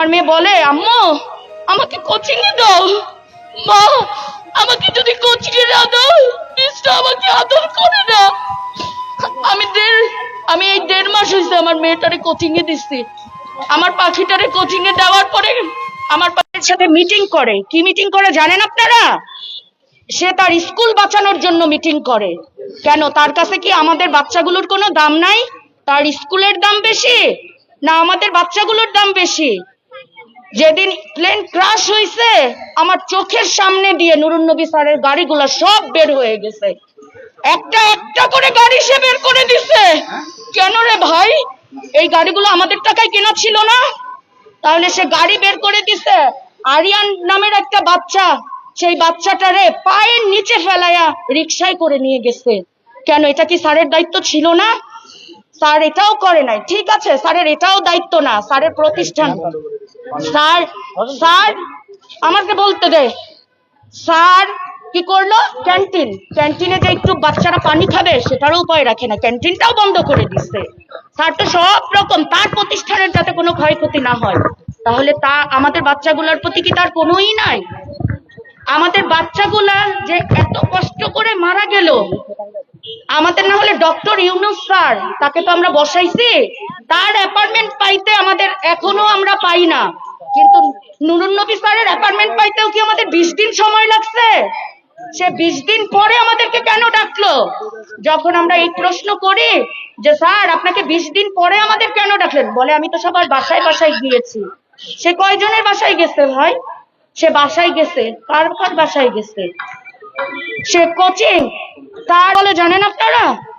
আর মেয়ে বলে, আম্মু, আমাকে কোচিং এ দাও। মা, আমাকে যদি কোচিং এ না দাও মিসটা আমাকে আদর করে না। আমি দেড়, আমি এই দেড় মাস হয়েছে আমার মেয়েটারে কোচিং এ দিচ্ছি আমার পাখিটারে কোচিং এ দেওয়ার পরে আমার পাখির সাথে মিটিং করে। কি মিটিং করে জানেন আপনারা? সে তার স্কুল বাঁচানোর জন্য মিটিং করে। কেন? তার কাছে কি আমাদের বাচ্চাগুলোর কোনো দাম নাই? তার স্কুলের দাম বেশি? না আমাদের বাচ্চাগুলোর দাম বেশি? যেদিন প্লেন ক্রাশ হয়েছে আমার চোখের সামনে দিয়ে নুরুন নবী স্যারের গাড়িগুলো সব বের হয়ে গেছে। একটা একটা করে গাড়ি সে বের করে দিছে। কেন রে ভাই? এই গাড়িগুলো আমাদের টাকায় কেনা ছিল না? তাহলে সে গাড়ি বের করে দিছে। আরিয়ান নামের একটা বাচ্চা, সেই বাচ্চাটারে পায়ের নিচে ফেলায়া রিক্সায় করে নিয়ে গেছে। কেন, এটা কি স্যারের দায়িত্ব ছিল না? স্যার এটাও করে নাই। ঠিক আছে, স্যারের এটাও দায়িত্ব না। স্যারের প্রতিষ্ঠান। স্যার স্যার, আমাকে বলতে দে। স্যার, কি করল? ক্যান্টিন। ক্যান্টিনে যে একটু বাচ্চারা পানি খাবে, সেটারও উপায় রাখে না। ক্যান্টিনটাও বন্ধ করে দিচ্ছে। স্যার তো সব রকম, তার প্রতিষ্ঠানের যাতে কোনো ক্ষয়ক্ষতি না হয়। তাহলে তা, আমাদের বাচ্চাগুলোর প্রতি কি তার কোনোই নাই? আমাদের বাচ্চাগুলা যে এত কষ্ট করে মারা গেল, আমাদের না হলে ডক্টর ইউনুস স্যার, তাকে তো আমরা বসাইছি। তার অ্যাপার্টমেন্ট পাইতে আমাদের এখনও আমরা পাই না। কিন্তু নুরুন নবী স্যারের অ্যাপার্টমেন্ট পাইতেও কি আমাদের বিশ দিন সময় লাগছে? সে বিশ দিন পরে আমাদেরকে কেন ডাকলো? যখন আমরা এই প্রশ্ন করি যে, স্যার, আপনাকে বিশ দিন পরে আমাদের কেন ডাকলেন? বলে, আমি তো সবার বাসায় বাসায় গিয়েছি। সে কয়জনের বাসায় গেছে ভাই? সে বাসায় গেছে। কার কার বাসায় গেছে? সে কোচিং। তার বলে, জানেন আপনারা?